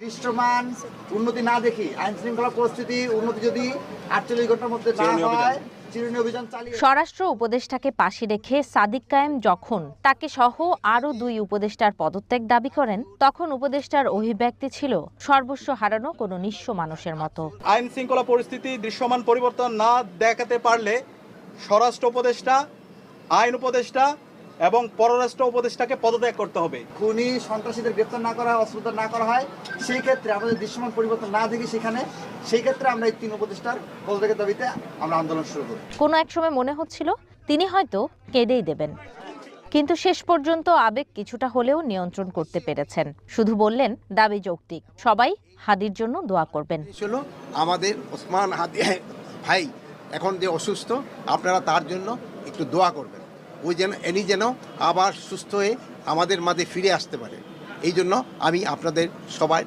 দৃশ্যমান উন্নতি না দেখি আইন শৃঙ্খলা পরিস্থিতি উন্নতি যদি আটচল্লিশ ঘণ্টার মধ্যে না হয় চিরুনি অভিযান চালিয়ে স্বরাষ্ট্র উপদেষ্টাকে পাশে রেখে সাদিক কায়েম যখন তাকে সহ আরও দুই উপদেষ্টার পদত্যাগ দাবি করেন তখন উপদেষ্টার অভিব্যক্তি ছিল সর্বস্ব হারানো কোনো নিঃস্ব মানুষের মতো। আইন শৃঙ্খলা পরিস্থিতি দৃশ্যমান পরিবর্তন না দেখাতে পারলে স্বরাষ্ট্র উপদেষ্টা আইন উপদেষ্টা এবং পররাষ্ট্র উপদেষ্টাকে পদত্যাগ করতে হবে। খুনি সন্ত্রাসীদের গ্রেপ্তার না করা হয় অস্ত্রোদ্ধার না করা হয় সেই ক্ষেত্রে আমাদের দৃশ্যমান পরিবর্তন না দেখি সেখানে সেই ক্ষেত্রে আমরা এই তিন উপদেষ্টার পদত্যাগের দাবিতে আমরা আন্দোলন শুরু করি। কোনো এক সময় মনে হচ্ছিল তিনি হয়তো কেঁদেই দেবেন। কিন্তু শেষ পর্যন্ত আবেগ কিছুটা হলেও নিয়ন্ত্রণ করতে পেরেছেন। শুধু বললেন দাবি যৌক্তিক। সবাই হাদির জন্য দোয়া করবেন। ছিল আমাদের ওসমান হাদি ভাই এখন যে অসুস্থ আপনারা তার জন্য একটু দোয়া করবেন। ওই যেন, এনি যেন আবার সুস্থ হয়ে আমাদের মাঝে ফিরে আসতে পারে। এই জন্য আমি আপনাদের সবাই